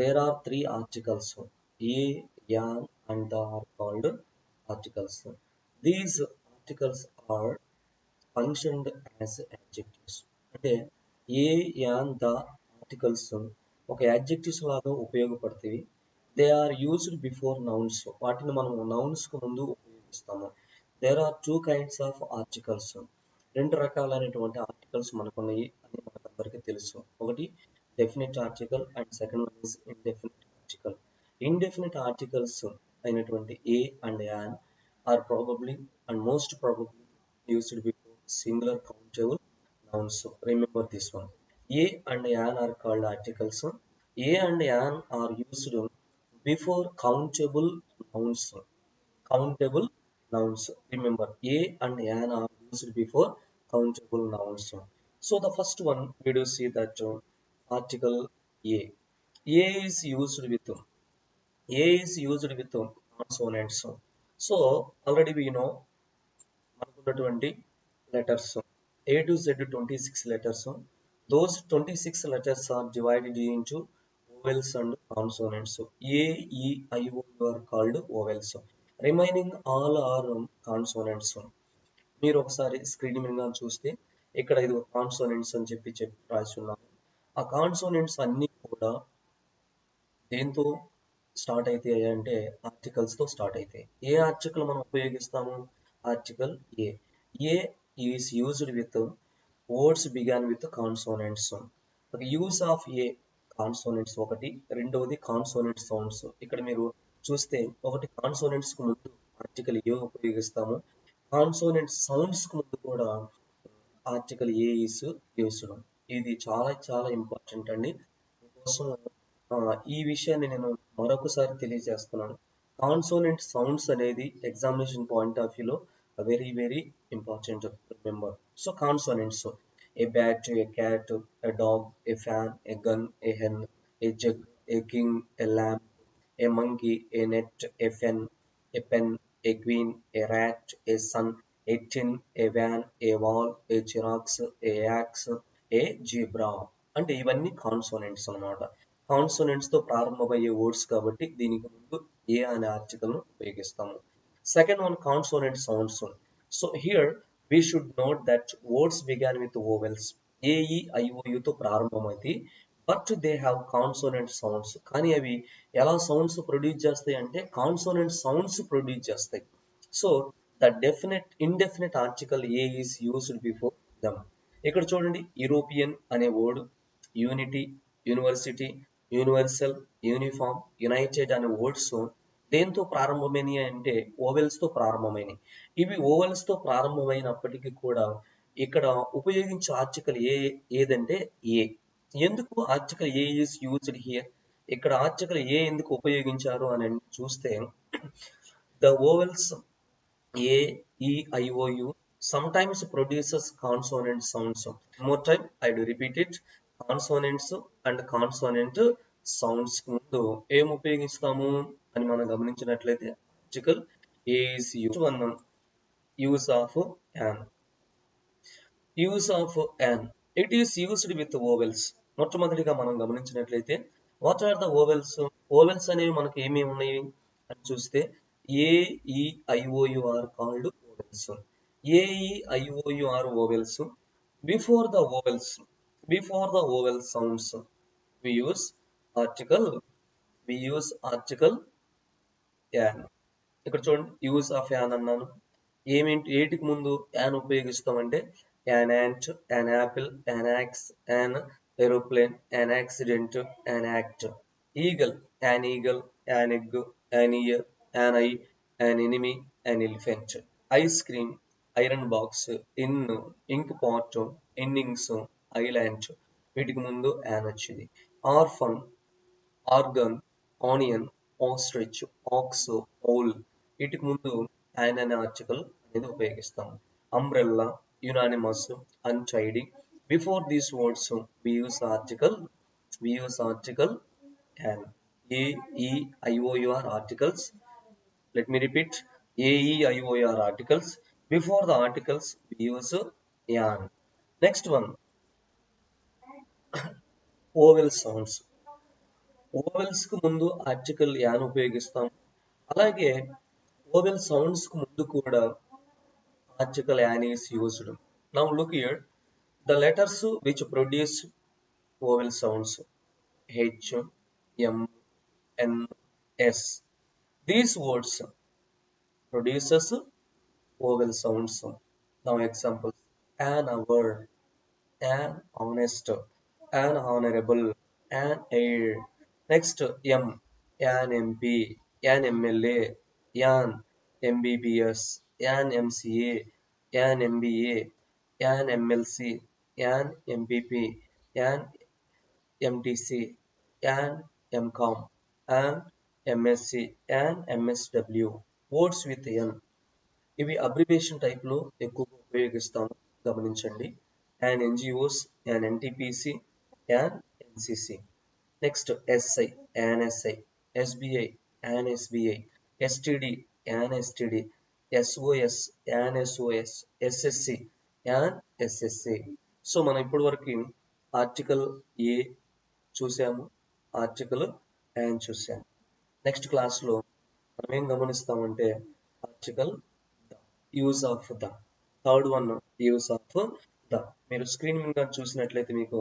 there are three articles. E, A yan and the are called articles. These articles are functioned as adjectives. అంటే a an the articles ఒక adjectives లాగా ఉపయోగపడతాయి. They are used before nouns వాటిని మనం నౌన్స్కు ముందు ఉపయోగిస్తాము. There are two kinds of articles రెండు రకాలైనటువంటి ఆర్టికల్స్ మనకున్నాయి అని మనకందరికీ తెలుసు. ఒకటి definite article and second one is indefinite article indefinite articles అయినటువంటి a and an are probably and most probably used before singular countable nouns. Remember this one. A and an are called articles. A and an are used before countable nouns. Countable nouns. Remember, A and an are used before countable nouns. So the first one, we do see that uh, article a a is used with a is used with consonants so already we know మనకున్నటువంటి letters A to Z twenty six letters those twenty six letters are divided into vowels and consonants A E I O are called vowels remaining all are consonants మీరు ఒకసారి screen మీద చూస్తే ఇక్కడ ఇది consonants అని చెప్పి చెప్పి రాసి ఉన్నాము ఆ కాన్సోనెంట్స్ అన్ని కూడా దేంతో స్టార్ట్ అవుతాయి అంటే ఆర్టికల్స్తో స్టార్ట్ అవుతాయి ఏ ఆర్టికల్ మనం ఉపయోగిస్తాము? Article a. A is used with words began with consonants. Use of a consonants ఒకటి రెండవది కాన్సోనెంట్ సౌండ్స్. ఇక్కడ మీరు చూస్తే ఒకటి కాన్సోనెంట్స్కు ముందు ఆర్టికల్ ఏ ఉపయోగిస్తాము. కాన్సోనెంట్ సౌండ్స్కు ముందు కూడా ఆర్టికల్ ఏ ఈస్ యూస్డ్ ఇది చాలా చాలా ఇంపార్టెంట్ అండి. కోసం ఈ విషయాన్ని నేను మరొకసారి తెలియజేస్తున్నాను. కాన్సోనెంట్ సౌండ్స్ అనేది ఎగ్జామినేషన్ పాయింట్ ఆఫ్ వ్యూలో very very important remember so consonants a bat a cat a dog a fan a gun a hen a jug a king a lamp a monkey a net a fen a pen a queen a rat a sun a tin a van a wall a xerox a yak a zebra అంటే ఇవన్నీ consonants అనమాట కాన్సోనెంట్స్తో ప్రారంభమయ్యే words కాబట్టి దీనికి ముందు ఏ అనే ఆర్టికల్ను ఉపయోగిస్తాము. Second one consonant sounds so here we should note that words began with vowels A E ఐఓయుతో ప్రారంభమైంది but they have consonant sounds కానీ అవి ఎలా సౌండ్స్ ప్రొడ్యూస్ చేస్తాయి అంటే కాన్సోనెంట్ సౌండ్స్ ప్రొడ్యూస్ చేస్తాయి. So the definite indefinite article a is used before them ఇక్కడ చూడండి European అనే word unity university universal uniform united అనే వర్డ్స్ దేంతో ప్రారంభమైనవి అంటే ఓవెల్స్తో ప్రారంభమైనవి ఇవి ఓవెల్స్తో ప్రారంభమైనప్పటికీ కూడా ఇక్కడ ఉపయోగించే ఆర్టికల్ ఏ ఏదంటే ఏ. ఎందుకు article a is used here ఇక్కడ ఆర్టికల్ ఏ ఎందుకు ఉపయోగించారు అని చూస్తే the vowels A E I O U sometimes produces consonant sounds. More time, I do repeat it. Consonants and consonant sounds ముందు ఏం ఉపయోగిస్తాము అని మనం గమనించినట్లయితే article a is use one use of an use of an it is used with vowels మొట్టమొదటిగా మనం గమనించినట్లయితే what are the vowels vowels అనేవి మనకి ఏమేమి ఉన్నాయి అని చూస్తే A are called vowels A E I O U are vowels before the vowels before the vowel sounds we use article we use article an ఇక్కడ చూడండి యూస్ ఆఫ్ యాన్ అన్నాను. ఏమేంటి ఏటికి ముందు an ఉపయోగిస్తామంటే an ant an apple an axe an aeroplane an accident an act eagle an eagle an egg an ear an eye an enemy an elephant ice cream iron box in ink pot innings island వీటికి ముందు an వచ్చింది. Orphan organ onion ostrich ox owl వీటికి ముందు an అనే article అనేది ఉపయోగిస్తాం umbrella unanimous untidy before these words we use article we use article an. A E I O U are articles. Let me repeat. AEIOR articles. Before the articles, we use yarn. Next one, vowel sounds ఓవెల్స్కు ముందు article an ఉపయోగిస్తాం. అలాగే vowel సౌండ్స్కు ముందు కూడా article an is used now look here the letters which produce vowel sounds H M N S these words producers vowel sounds. Now examples an hour, an honest, an honorable, an heir. Next M, an MP, an MLA, an MBBS, an MCA, an MBA, an MLC, an MPP, an mdc an MCOM, an MSc, an MSW. Words with N. ఇవి abbreviation టైప్లో ఎక్కువగా ఉపయోగిస్తాము గమనించండి. And NGOs and NTPC and NCC next SI an SI SBI an SBI STD an STD SOS an SOS SSC an SSC so మనం ఇప్పటి వరకు article a చూసాము article an చూసాము. నెక్స్ట్ క్లాస్లో మనం ఏం గమనిస్తామంటే article use of the third one use of the మీరు screen మీద చూసినట్లయితే మీకు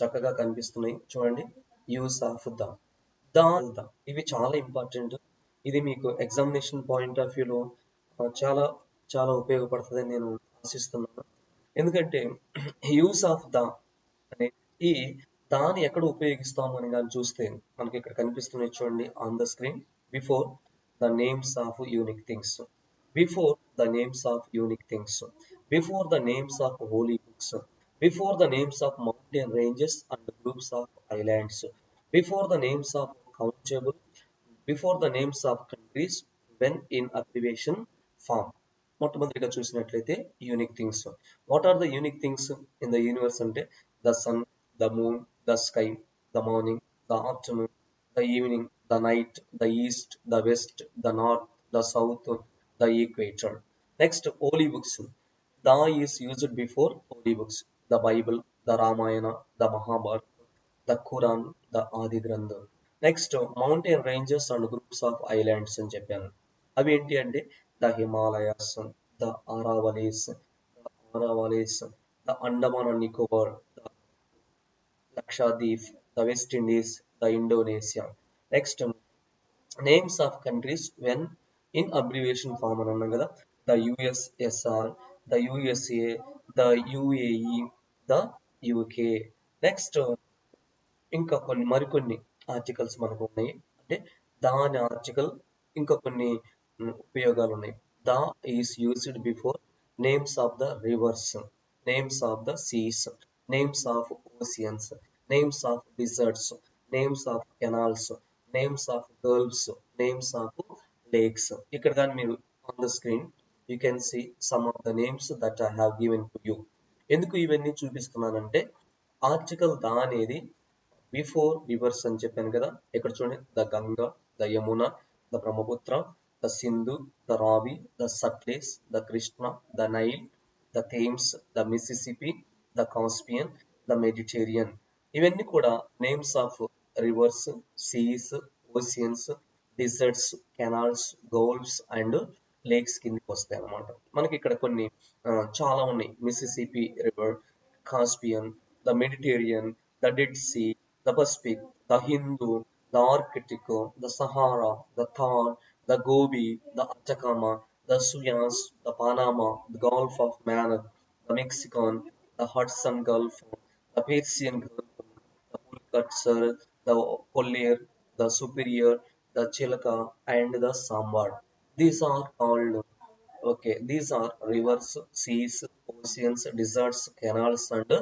చక్కగా కనిపిస్తున్నాయి. చూడండి. Use of the the the ఇవి చాలా ఇంపార్టెంట్ ఇది మీకు ఎగ్జామినేషన్ పాయింట్ ఆఫ్ వ్యూలో చాలా చాలా ఉపయోగపడుతుందని నేను ఆశిస్తున్నాను. ఎందుకంటే యూస్ ఆఫ్ ద అనే ఈ దాన్ని ఎక్కడ ఉపయోగిస్తాం అని కానీ చూస్తే మనకి ఇక్కడ కనిపిస్తున్నాయి చూడండి on the screen before the names of unique things before the names of unique things, before the names of holy books, before the names of mountain ranges and groups of islands, before the names of countable, before the names of countries when in abbreviation form. మొట్టమొదటిగా చూసినట్లయితే unique things what are the unique things in the universe అంటే the sun the moon the sky the morning the afternoon the evening the night the east the west the north the south the equator. Next, holy books. The is used before holy books. The Bible, the Ramayana, the Mahabharata, the Quran, the Adi Grantha. Next mountain ranges and groups of islands అని చెప్పాను అవి ఏంటి అంటే the Himalayas the Aravallis the Aravallis the Andaman and Nicobar the Lakshadweep the West Indies the Indonesia next names of countries when in abbreviation form అని అన్నాం కదా. The USSR the USA the UAE the UK next ఇంకా కొన్ని మరికొన్ని articles మనకు ఉన్నాయి. అంటే దాని ఆర్టికల్ ఇంకా కొన్ని ఉపయోగాలు ఉన్నాయి. The is used before names of the rivers names of the seas names of oceans names of deserts names of canals names of gulfs names of lakes ఇక్కడ కానీ మీరు on the screen you can see some of the names that I have given to you ఎందుకు ఇవన్నీ చూపిస్తున్నానంటే article the అనేది before rivers అని చెప్పాను కదా ఇక్కడ చూడండి the Ganga the Yamuna the Brahmaputra the Sindhu the Ravi the Sutlej the Krishna the Nile the Thames the Mississippi the Caspian the Mediterranean ఇవన్నీ కూడా names of rivers seas oceans deserts canals gulfs and lakes కిందకి వస్తాయి అనమాట మనకి ఇక్కడ కొన్ని చాలా ఉన్నాయి. Mississippi river Caspian the Mediterranean the Dead Sea the Pacific the Hindu the Arctic the Sahara the Thar the Gobi the Atacama the Suez the Panama the gulf of Mannar the Mexican the Hudson gulf the Persian gulf the Pulicat the Kolleru the Superior the chilka and the sambar these are called okay these are rivers seas oceans deserts canals and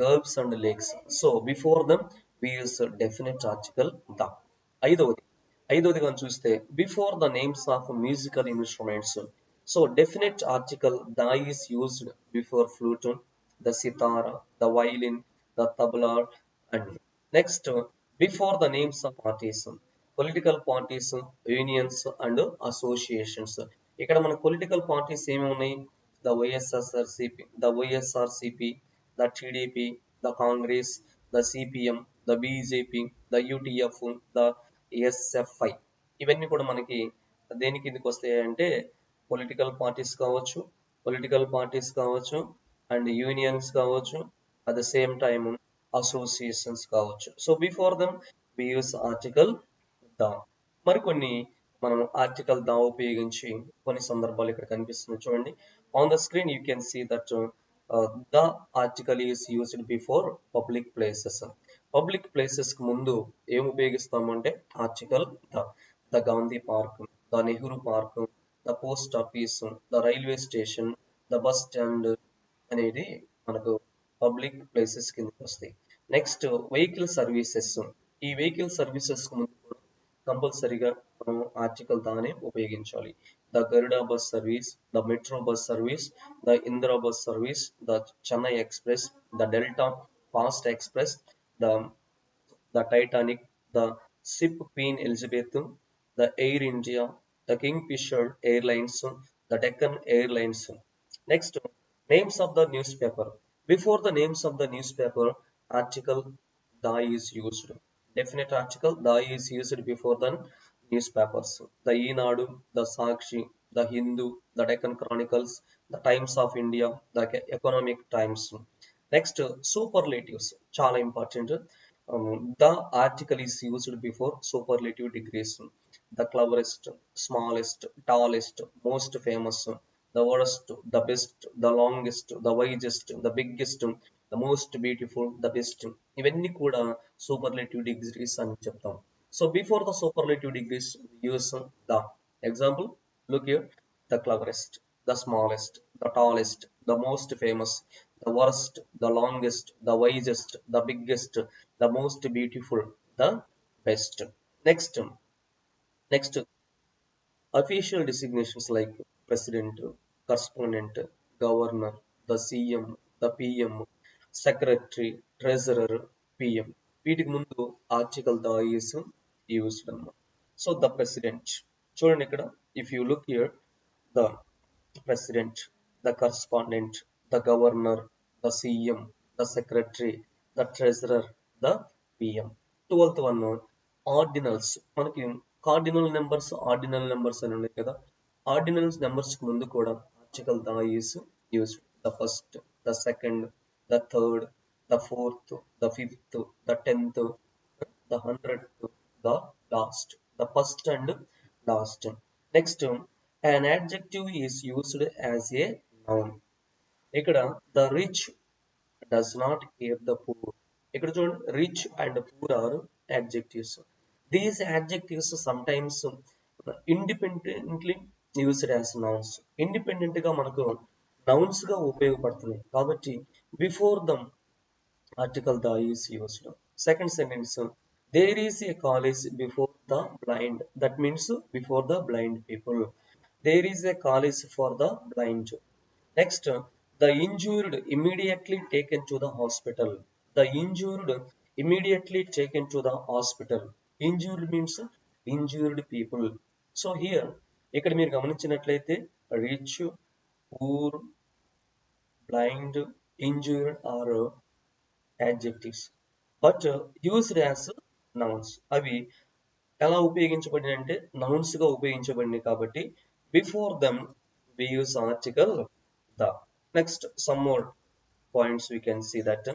gulfs and lakes so before them we use definite article the ఐదవది ఐదవది కానీ చూస్తే before the names of musical instruments so definite article the is used before flute the sitar the violin the tabla and next before the names of parties political parties unions and associations ఇక్కడ మన political parties ఏమి ఉన్నాయి? The YSRCP the YSRCP the TDP the Congress the CPM the BJP the UTF the SFI ఇవన్నీ కూడా మనకి దేని కిందకి వస్తాయి అంటే పొలిటికల్ పార్టీస్ కావచ్చు పొలిటికల్ పార్టీస్ కావచ్చు అండ్ యూనియన్స్ కావచ్చు at the same time associations కావచ్చు. So before them we use article the మరికొన్ని మనం ఆర్టికల్ దా ఉపయోగించి కొన్ని సందర్భాలు ఇక్కడ కనిపిస్తుంది చూడండి. On the screen you can see that the article is used before public places public ప్లేసెస్కి ముందు ఏం ఉపయోగిస్తామంటే article the. The Gandhi park the Nehru park the post office the railway station the bus stand అనేది మనకు public places కిందకి వస్తాయి. Next vehicle services ఈ vehicle services ముందు కంపల్సరీగా మనం ఆర్టికల్ దానే ఉపయోగించాలి. The Garuda bus service the metro bus service the Indira bus service the Chennai express the delta fast express the the Titanic the ship Queen Elizabeth the Air India the Kingfisher airlines the Deccan airlines. Next names of the newspaper. Before the names of the newspaper article the is used. Definite article the is used before the newspapers the Eenadu, the Sakshi, the Hindu, the Deccan Chronicles, the Times of India, the Economic Times. Next, superlatives, చాలా important the article article is used before superlative degrees. The cleverest, smallest, tallest, most famous, the worst, the best, the longest, the wisest, the the most beautiful the best ఇవన్నీ కూడా superlative degrees అని చెప్తాం so before the superlative degrees use the example look your the cleverest the smallest the tallest the most famous the worst the longest the wisest the biggest the most beautiful the best next next official designations like president correspondent governor the CM the PM secretary treasurer PM వీటికి ముందు article the is used అన్నమాట so the president చూడండి ఇక్కడ if you look here the president the correspondent the governor the CM the secretary the treasurer the PM twelfth one ordinals మనకి cardinal numbers ordinal numbers అని ఉన్నాయి కదా. Ordinals నెంబర్స్కి ముందు కూడా article the is used the first the second the third the fourth the fifth the tenth the hundred the last the first and last next an adjective is used as a noun ఇక్కడ the rich does not are the poor ఇక్కడ చూడండి rich and poor are adjectives these adjectives sometimes independently used as nouns ఇండిపెండెంట్గా మనకు నౌన్స్గా ఉపయోగపడుతున్నాయి. కాబట్టి before them article the is used second sentence there is a college before the blind that means before the blind people there is a college for the blind next the injured immediately taken to the hospital the injured immediately taken to the hospital injured means injured people so here ఇక్కడ మీరు గమనించినట్లయితే rich poor blind injured are adjectives but used as nouns అవి ఎలా ఉపయోగించబడినాయి అంటే నౌన్స్గా ఉపయోగించబడినాయి కాబట్టి before them we use article the next some more points we can see that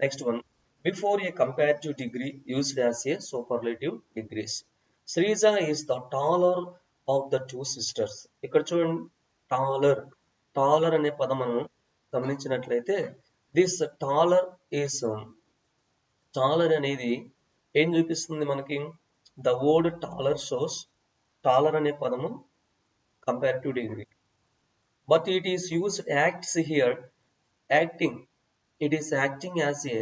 next one before a comparative degree used as a superlative degrees Sreeja is the taller of the two sisters ఇక్కడ చూడండి taller taller అనే పదం మనం గమనించినట్లయితే this taller is taller అనేది ఏం చూపిస్తుంది మనకి? The word taller shows taller అనే పదము comparative degree but it is used acts here acting it is acting as a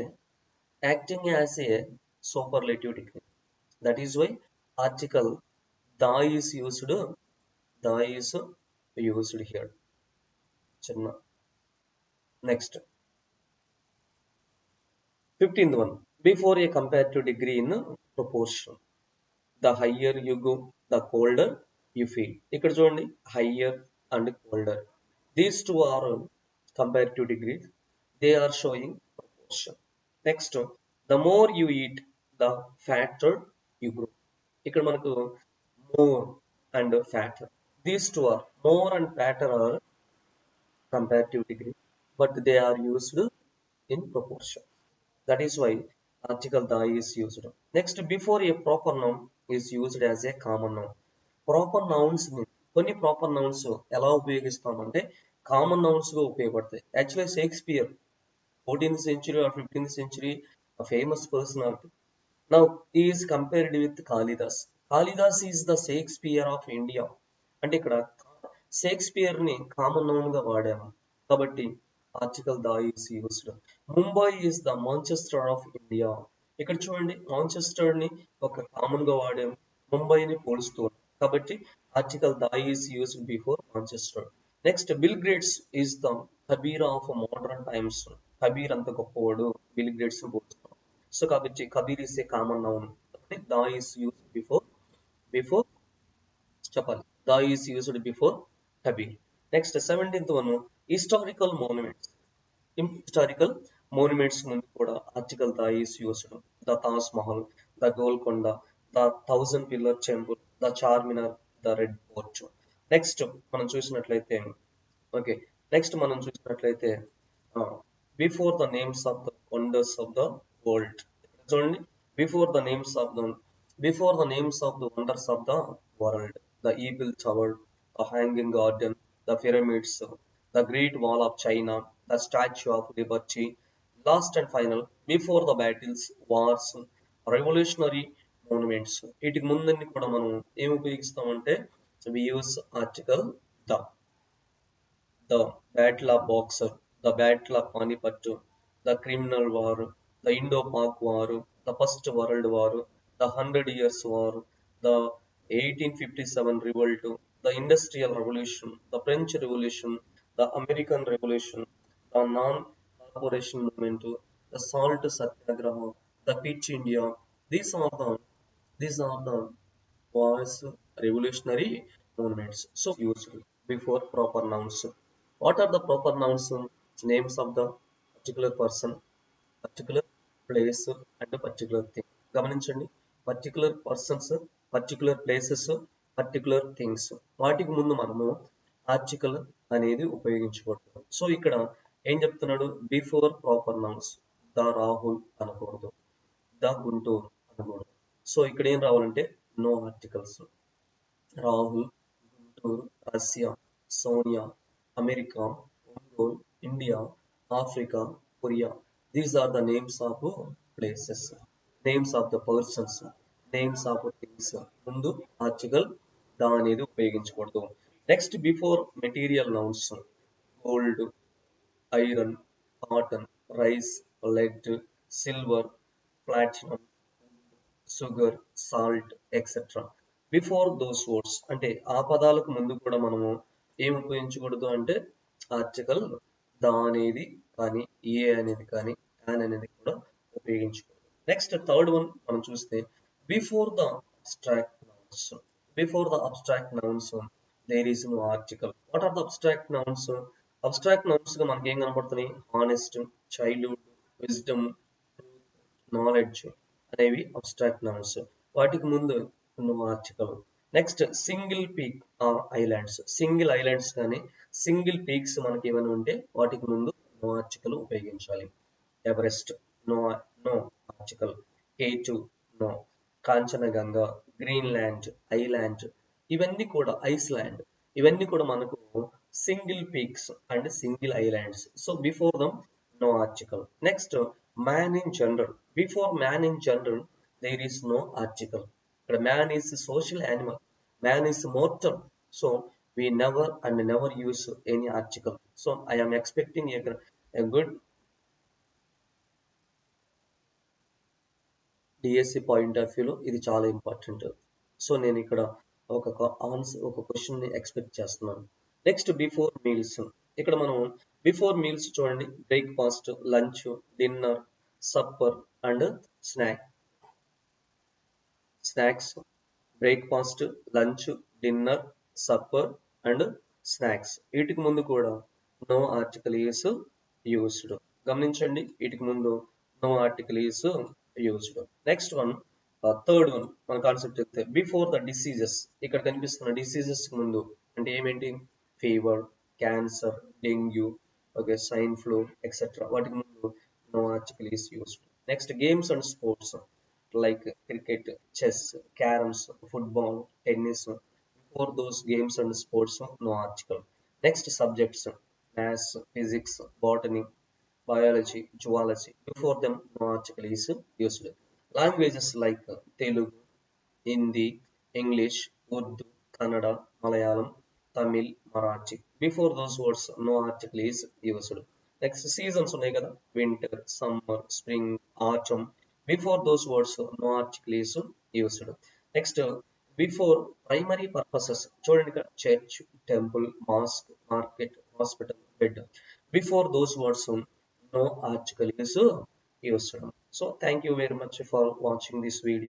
acting as a superlative degree that is why article the is used the is used here చిన్న next fifteenth one before a comparative degree in proportion the higher you go the colder you feel ఇక్కడ చూడండి higher and colder these two are comparative degree they are showing proportion next the more you eat the fatter you grow ఇక్కడ మనకు more and fatter these two are more and fatter are comparative degree but they are used in proportion That is why article the is used. Next before a proper noun is used as a common noun. Proper నౌన్స్ని కొన్ని proper nouns ఎలా ఉపయోగిస్తామంటే common నౌన్స్గా ఉపయోగపడతాయి. Actually Shakespeare fourteenth century or fifteenth century famous personality now is compared with Kalidas Kalidas is the Shakespeare of India అంటే ఇక్కడ షేక్స్పియర్ని common నౌన్గా వాడాము. కాబట్టి article the is used Mumbai is the Manchester of India ఇక్కడ చూడండి మాంచెస్టర్ని ఒక కామన్గా వాడాము. ముంబైని పోలుస్తూ కాబట్టి article the is used before Manchester next Bill Gates is the Kabir of modern times Kabir అంత గొప్పవాడు. బిల్ గ్రేట్స్ పోలుస్తాం. సో కాబట్టి Kabir is a common noun కాబట్టి the is use before before చెప్పాలి. The is used before Kabir next seventeenth one historical monuments historical monuments ముందు కూడా article the is used the Taj Mahal the Golconda the thousand pillar temple the Charminar the red fort next మనం చూసినట్లయితే okay next మనం చూసినట్లయితే before the names of the wonders of the world చూడండి before the names of the before the names of the wonders of the world the Eiffel tower the hanging garden the pyramids the great wall of China the statue of liberty last and final before the battles wars revolutionary monuments వీటికి ముందన్ని కూడా మనం ఏమి ఉపయోగిస్తామంటే we use article the the battle of Buxar the battle of Panipat the Crimean war the Indo Pak war the first world war the hundred years war the eighteen fifty seven revolt the industrial revolution the French revolution the American revolution the non cooperation movement the salt Satyagraha the pitch India these are the these are the various revolutionary movements so use before proper nouns what are the proper nouns names of the particular person particular place and particular thing గమనించండి. Particular persons particular places particular things వాటికి ముందు మనము article అనేది ఉపయోగించుకోవటం so ఇక్కడ ఏం చెప్తున్నాడు? Before proper nouns the Rahul అనకూడదు. The Guntur అనకూడదు. సో ఇక్కడ ఏం రావాలంటే no articles Rahul Guntur Russia Sonia America Ongole India Africa Korea. These are the names of places names of the persons names of things ముందు article the అనేది ఉపయోగించకూడదు. Next before material nouns gold iron cotton rice lead silver platinum sugar salt etcetera before those words అంటే ఆ పదాలకు ముందు కూడా మనము ఏం ఉపయోగించకూడదు అంటే ఆర్టికల్ ద అనేది కానీ ఏ అనేది కానీ యాన్ అనేది కూడా ఉపయోగించకూడదు. నెక్స్ట్ థర్డ్ వన్ మనం చూస్తే before the abstract nouns before the abstract nouns there is no article what are the abstract nouns abstract నౌన్స్గా మనకి ఏం కనపడుతున్నాయి? ఆనెస్ట్ చైల్డ్హుడ్ విజ్డమ్ నాలెడ్జ్ అనేవి అబ్స్ట్రాక్ట్ నౌన్స్ వాటికి ముందు article next single peak islands single islands కానీ single peaks మనకి ఏమైనా ఉంటే వాటికి ముందు నో ఆర్టికల్ ఉపయోగించాలి. Everest no no article K two no Kanchenjunga Greenland island ఇవన్నీ కూడా ఐస్లాండ్ ఇవన్నీ కూడా మనకు single peaks and single islands so before them no article next man in general before man in general there is no article ఇక్కడ man is social animal man is mortal so we never and never use any article. So i am expecting a, a good DSC point of వ్యూలో ఇది చాలా important so నేను ఇక్కడ ఒక answer ఒక question expect చేస్తున్నాను. Next before meals ఇక్కడ మనం బిఫోర్ మీల్స్ చూడండి. Breakfast lunch dinner supper and snack snacks breakfast lunch dinner supper and snacks వీటికి ముందు కూడా నో ఆర్టికల్ ఈస్ యూస్డ్ గమనించండి. వీటికి ముందు no article is used next one third one మన కాన్సెప్ట్ చెప్తే బిఫోర్ ద డిసీజెస్ ఇక్కడ కనిపిస్తున్న డిసీజెస్ ముందు అంటే ఏమేంటి? fever, cancer, dengue, okay, swine flu, etc. What no article is used. Next, games and sports like cricket, chess, caroms, football, tennis. Before those games and sports, no article. Next, subjects maths, physics, botany, biology, geology. Before them, no article is used. Languages like Telugu, Hindi, English, Urdu, Kannada, Malayalam, Tamil, Marathi. Before those words, no article is used. Next seasons ఉన్నాయి కదా winter summer spring autumn before those words no article is used next before primary purposes చూడండి ఇక్కడ church temple mosque market hospital bed before those words no article is used. So thank you very much for watching this video.